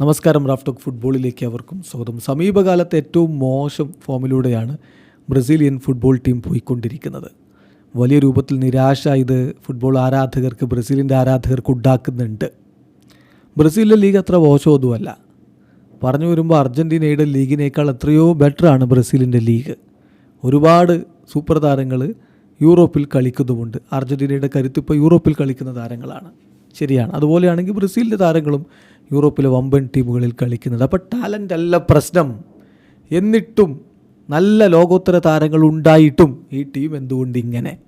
നമസ്കാരം റാഫ്റ്റോക്ക് ഫുട്ബോളിലേക്ക് അവർക്കും സ്വാഗതം. സമീപകാലത്ത് ഏറ്റവും മോശം ഫോമിലൂടെയാണ് ബ്രസീലിയൻ ഫുട്ബോൾ ടീം പോയിക്കൊണ്ടിരിക്കുന്നത്. വലിയ രൂപത്തിൽ നിരാശ ഇത് ഫുട്ബോൾ ആരാധകർക്ക് ബ്രസീലിന്റെ ആരാധകർക്ക് ഉണ്ടാക്കുന്നുണ്ട്. ബ്രസീലിലെ ലീഗ് അത്ര മോശമൊന്നുമല്ല. പറഞ്ഞു വരുമ്പോൾ അർജന്റീനയുടെ ലീഗിനേക്കാൾ എത്രയോ ബെറ്ററാണ് ബ്രസീലിന്റെ ലീഗ്. ഒരുപാട് സൂപ്പർ താരങ്ങൾ യൂറോപ്പിൽ കളിക്കുന്നുമുണ്ട്. അർജന്റീനയുടെ കരുത്തിപ്പോൾ യൂറോപ്പിൽ കളിക്കുന്ന താരങ്ങളാണ്. ശരിയാണ്. അതുപോലെയാണെങ്കിൽ ബ്രസീലിന്റെ താരങ്ങളും യൂറോപ്പിലെ വമ്പൻ ടീമുകളിൽ കളിക്കുന്നുണ്ട് അപ്പോൾ ടാലന്റ് അല്ല പ്രശ്നം. എന്നിട്ടും നല്ല ലോകോത്തര താരങ്ങൾ ഉണ്ടായിട്ടും ഈ ടീം എന്തുകൊണ്ട് ഇങ്ങനെ?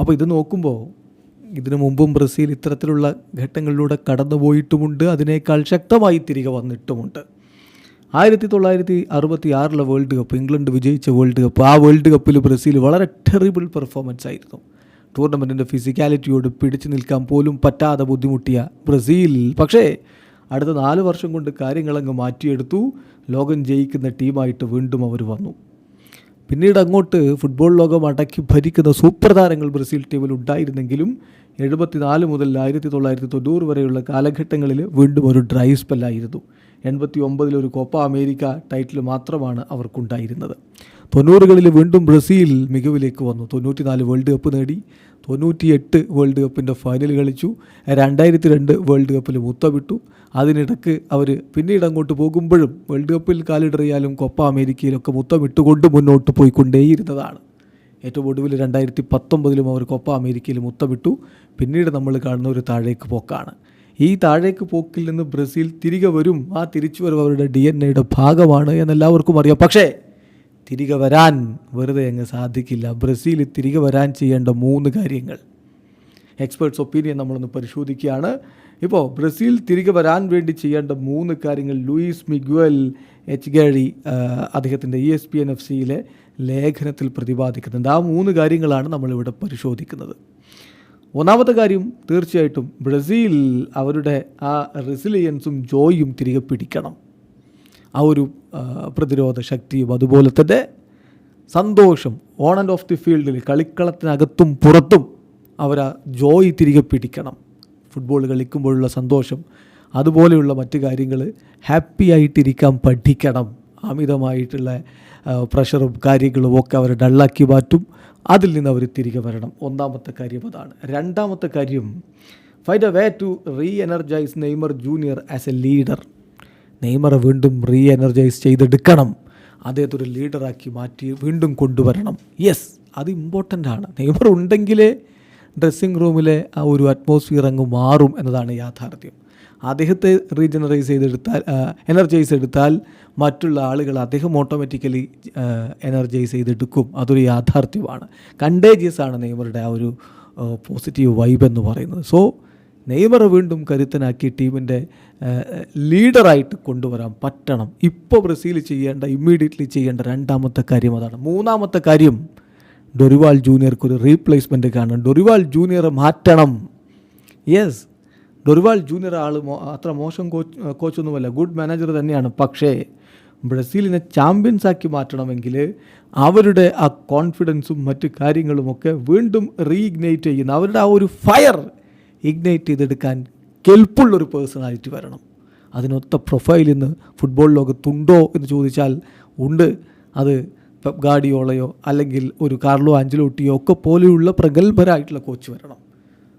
അപ്പോൾ ഇത് നോക്കുമ്പോൾ ഇതിനു മുമ്പും ബ്രസീൽ ഇത്തരത്തിലുള്ള ഘട്ടങ്ങളിലൂടെ കടന്നുപോയിട്ടുമുണ്ട്. അതിനേക്കാൾ ശക്തമായി തിരികെ വന്നിട്ടുമുണ്ട്. ആയിരത്തി തൊള്ളായിരത്തി അറുപത്തി ആറിലെ വേൾഡ് കപ്പ് ഇംഗ്ലണ്ട് വിജയിച്ച വേൾഡ് കപ്പ് ആ വേൾഡ് കപ്പിൽ ബ്രസീൽ വളരെ ടെറിബിൾ പെർഫോമൻസ് ആയിരുന്നു. ടൂർണമെന്റിന്റെ ഫിസിക്കാലിറ്റിയോട് പിടിച്ചു നിൽക്കാൻ പോലും പറ്റാതെ ബുദ്ധിമുട്ടിയ ബ്രസീൽ. പക്ഷേ അടുത്ത നാല് വർഷം കൊണ്ട് കാര്യങ്ങളങ്ങ് മാറ്റിയെടുത്തു. ലോകം ജയിക്കുന്ന ടീമായിട്ട് വീണ്ടും അവർ വന്നു. പിന്നീട് അങ്ങോട്ട് ഫുട്ബോൾ ലോകം അടക്കി ഭരിക്കുന്ന സൂപ്പർ താരങ്ങൾ ബ്രസീൽ ടീമിൽ ഉണ്ടായിരുന്നെങ്കിലും എഴുപത്തിനാല് മുതൽ ആയിരത്തി തൊള്ളായിരത്തി തൊണ്ണൂറ് വരെയുള്ള കാലഘട്ടങ്ങളിൽ വീണ്ടും ഒരു ഡ്രൈ സ്പെല്ലായിരുന്നു എൺപത്തി ഒമ്പതിൽ ഒരു കോപ്പ അമേരിക്ക ടൈറ്റിൽ മാത്രമാണ് അവർക്കുണ്ടായിരുന്നത്. തൊണ്ണൂറുകളിൽ വീണ്ടും ബ്രസീൽ മികവിലേക്ക് വന്നു. തൊണ്ണൂറ്റിനാല് വേൾഡ് കപ്പ് നേടി. തൊണ്ണൂറ്റിയെട്ട് വേൾഡ് കപ്പിന്റെ ഫൈനൽ കളിച്ചു. രണ്ടായിരത്തി രണ്ട് വേൾഡ് കപ്പിൽ മുത്തമിട്ടു അതിനിടക്ക് അവർ പിന്നീട് അങ്ങോട്ട് പോകുമ്പോഴും വേൾഡ് കപ്പിൽ കാലിടറിയാലും കൊപ്പ അമേരിക്കയിലൊക്കെ മുത്തമിട്ടുകൊണ്ട് മുന്നോട്ട് പോയിക്കൊണ്ടേയിരുന്നതാണ്. ഏറ്റവും ഒടുവിൽ രണ്ടായിരത്തി പത്തൊമ്പതിലും അവർ കൊപ്പ അമേരിക്കയിൽ മുത്തമിട്ടു പിന്നീട് നമ്മൾ കാണുന്ന ഒരു താഴേക്ക് പോക്കാണ്. ഈ താഴേക്ക് പോക്കിൽ നിന്ന് ബ്രസീൽ തിരികെ വരും. ആ തിരിച്ചു വരവ് അവരുടെ ഡി എൻ എയുടെ ഭാഗമാണ് എന്നെല്ലാവർക്കും അറിയാം. പക്ഷേ തിരികെ വരാൻ വെറുതെ അങ്ങ് സാധിക്കില്ല. ബ്രസീൽ തിരികെ വരാൻ ചെയ്യേണ്ട മൂന്ന് കാര്യങ്ങൾ. എക്സ്പേർട്സ് ഒപ്പീനിയൻ നമ്മളൊന്ന് പരിശോധിക്കുകയാണ്. ഇപ്പോൾ ബ്രസീൽ തിരികെ വരാൻ വേണ്ടി ചെയ്യേണ്ട മൂന്ന് കാര്യങ്ങൾ. ലൂയിസ് മിഗ്വൽ എച്ച് ഗാരി അദ്ദേഹത്തിന്റെ E S P N F സിയിലെ ലേഖനത്തിൽ പ്രതിപാദിക്കുന്നുണ്ട്. ആ മൂന്ന് കാര്യങ്ങളാണ് നമ്മളിവിടെ പരിശോധിക്കുന്നത്. ഒന്നാമത്തെ കാര്യം തീർച്ചയായിട്ടും ബ്രസീൽ അവരുടെ ആ റെസിലിയൻസും ജോയും തിരികെ പിടിക്കണം. ആ ഒരു പ്രതിരോധ ശക്തിയും അതുപോലെ തന്നെ സന്തോഷം ഓൺ ആൻഡ് ഓഫ് ദി ഫീൽഡിൽ കളിക്കളത്തിനകത്തും പുറത്തും അവർ ആ ജോയ് തിരികെ പിടിക്കണം. ഫുട്ബോൾ കളിക്കുമ്പോഴുള്ള സന്തോഷം അതുപോലെയുള്ള മറ്റ് കാര്യങ്ങൾ ഹാപ്പി ആയിട്ടിരിക്കാൻ പഠിക്കണം. അമിതമായിട്ടുള്ള പ്രഷറും കാര്യങ്ങളും ഒക്കെ അവർ ഡള്ളാക്കി മാറ്റും. അതിൽ നിന്ന് അവർ തിരികെ വരണം. ഒന്നാമത്തെ കാര്യം അതാണ്. രണ്ടാമത്തെ കാര്യം find a way to reenergise Neymar junior as a leader നെയ്മറെ വീണ്ടും റീ എനർജൈസ് ചെയ്തെടുക്കണം. അദ്ദേഹത്തെ ഒരു ലീഡറാക്കി മാറ്റി വീണ്ടും കൊണ്ടുവരണം. യെസ് അത് ഇമ്പോർട്ടന്റ് ആണ്. നെയ്മർ ഉണ്ടെങ്കിലേ ഡ്രസ്സിംഗ് റൂമിലെ ആ ഒരു അറ്റ്മോസ്ഫിയർ അങ്ങ് മാറും എന്നതാണ് യാഥാർത്ഥ്യം. അദ്ദേഹത്തെ റീജനറൈസ് ചെയ്തെടുത്താൽ എനർജൈസ് എടുത്താൽ മറ്റുള്ള ആളുകൾ അദ്ദേഹം ഓട്ടോമാറ്റിക്കലി എനർജൈസ് ചെയ്തെടുക്കും. അതൊരു യാഥാർത്ഥ്യമാണ്. കണ്ടേജിയസ് ആണ് നെയ്മറുടെ ആ ഒരു പോസിറ്റീവ് വൈബ് എന്ന് പറയുന്നത്. സോ നെയ്മറെ വീണ്ടും കരുത്തനാക്കി ടീമിന്റെ ലീഡറായിട്ട് കൊണ്ടുവരാൻ പറ്റണം. ഇപ്പോൾ ബ്രസീൽ ചെയ്യേണ്ട ഇമ്മീഡിയറ്റ്ലി ചെയ്യേണ്ട രണ്ടാമത്തെ കാര്യം അതാണ്. മൂന്നാമത്തെ കാര്യം ഡൊറിവാൾ ജൂനിയർക്ക് ഒരു റീപ്ലേസ്മെന്റ് കാണണം. ഡൊറിവാൾ ജൂനിയറെ മാറ്റണം. യെസ് ഡൊറിവാൾ ജൂനിയർ ആൾ അത്ര മോശം കോച്ച് കോച്ചൊന്നുമല്ല ഗുഡ് മാനേജർ തന്നെയാണ്. പക്ഷേ ബ്രസീലിനെ ചാമ്പ്യൻസ് ആക്കി മാറ്റണമെങ്കിൽ അവരുടെ ആ കോൺഫിഡൻസും മറ്റു കാര്യങ്ങളുമൊക്കെ വീണ്ടും റീഇഗ്നേറ്റ് ചെയ്യുന്ന അവരുടെ ആ ഒരു ഫയർ ഇഗ്നൈറ്റ് ചെയ്തെടുക്കാൻ കെൽപ്പുള്ളൊരു പേഴ്സണാലിറ്റി വരണം. അതിനൊത്ത പ്രൊഫൈൽ ഇന്ന് ഫുട്ബോൾ ലോകത്തുണ്ടോ എന്ന് ചോദിച്ചാൽ ഉണ്ട്. അത് പെപ് ഗാഡിയോളയോ അല്ലെങ്കിൽ ഒരു കാർലോ അഞ്ചിലോട്ടിയോ ഒക്കെ പോലെയുള്ള പ്രഗത്ഭരായിട്ടുള്ള കോച്ച് വരണം.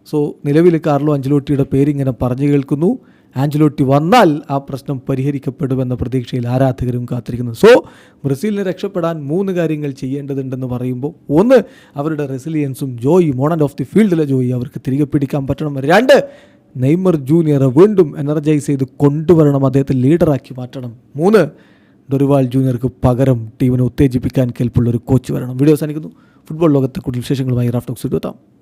സോ നിലവിൽ കാർലോ അഞ്ചലോട്ടിയുടെ പേരിങ്ങനെ പറഞ്ഞു കേൾക്കുന്നു. ആഞ്ചലോട്ടി വന്നാൽ ആ പ്രശ്നം പരിഹരിക്കപ്പെടുമെന്ന പ്രതീക്ഷയിൽ ആരാധകരും കാത്തിരിക്കുന്നു. സോ ബ്രസീലിനെ രക്ഷപ്പെടാൻ മൂന്ന് കാര്യങ്ങൾ ചെയ്യേണ്ടതുണ്ടെന്ന് പറയുമ്പോൾ ഒന്ന് അവരുടെ റെസിലിയൻസും ജോയി മോണൻ ഓഫ് ദി ഫീൽഡിലെ ജോയി അവർക്ക് തിരികെ പിടിക്കാൻ പറ്റണം. രണ്ട് നെയ്മർ ജൂനിയറെ വീണ്ടും എനർജൈസ് ചെയ്ത് കൊണ്ടുവരണം അദ്ദേഹത്തെ ലീഡറാക്കി മാറ്റണം. മൂന്ന് ഡൊറിവാൾ ജൂനിയർക്ക് പകരം ടീമിനെ ഉത്തേജിപ്പിക്കാൻ കെൽപ്പുള്ള ഒരു കോച്ച് വരണം. വീഡിയോ അവസാനിക്കുന്നു. ഫുട്ബോൾ ലോകത്തെ കൂടുതൽ വിശേഷങ്ങളുമായി റാഫ്റ്റോക്സ് എത്താം